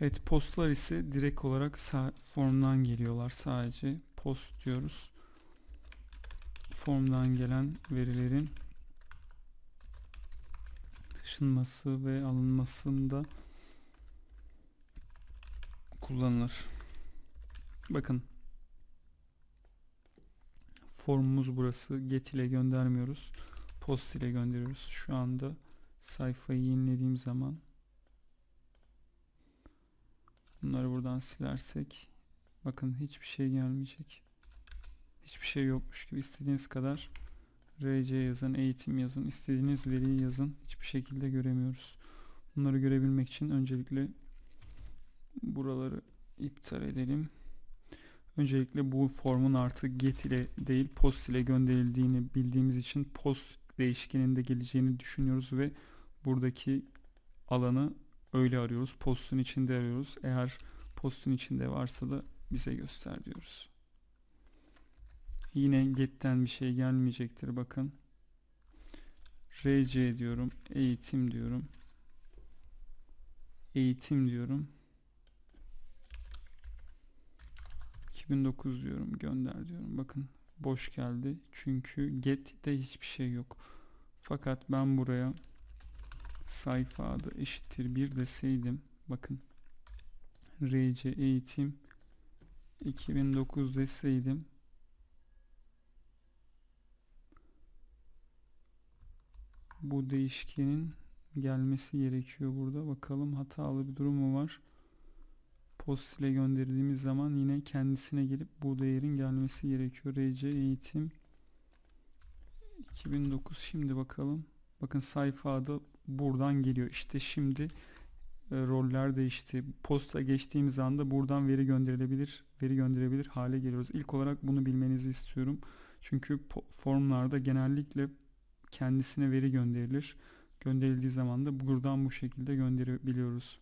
Evet postlar ise direkt olarak formdan geliyorlar sadece post diyoruz. Formdan gelen verilerin taşınması ve alınmasında kullanılır. Bakın formumuz burası. Get ile göndermiyoruz. Post ile gönderiyoruz. Şu anda sayfayı yenilediğim zaman bunları buradan silersek bakın hiçbir şey gelmeyecek. Hiçbir şey yokmuş gibi istediğiniz kadar RC yazın, eğitim yazın, istediğiniz veriyi yazın. Hiçbir şekilde göremiyoruz. Bunları görebilmek için öncelikle buraları iptal edelim. Öncelikle bu formun artık get ile değil post ile gönderildiğini bildiğimiz için post değişkeninde geleceğini düşünüyoruz ve buradaki alanı öyle arıyoruz. Postun içinde arıyoruz. Eğer postun içinde varsa da bize göster diyoruz. Yine get'ten bir şey gelmeyecektir bakın. RC diyorum. Eğitim diyorum. Eğitim diyorum. 2009 diyorum. Gönder diyorum. Bakın boş geldi. Çünkü get'te hiçbir şey yok. Fakat ben buraya sayfa adı eşittir 1 deseydim. Bakın RC eğitim 2009 deseydim bu değişkenin gelmesi gerekiyor burada. Bakalım hatalı bir durum mu var? Post ile gönderildiğimiz zaman yine kendisine gelip bu değerin gelmesi gerekiyor. RC eğitim 2009 şimdi bakalım. Bakın sayfa adı buradan geliyor. İşte şimdi e, roller değişti. Posta geçtiğimiz anda buradan veri gönderilebilir, veri gönderebilir hale geliyoruz. İlk olarak bunu bilmenizi istiyorum. Çünkü formlarda genellikle kendisine veri gönderilir. Gönderildiği zaman da buradan bu şekilde gönderebiliyoruz.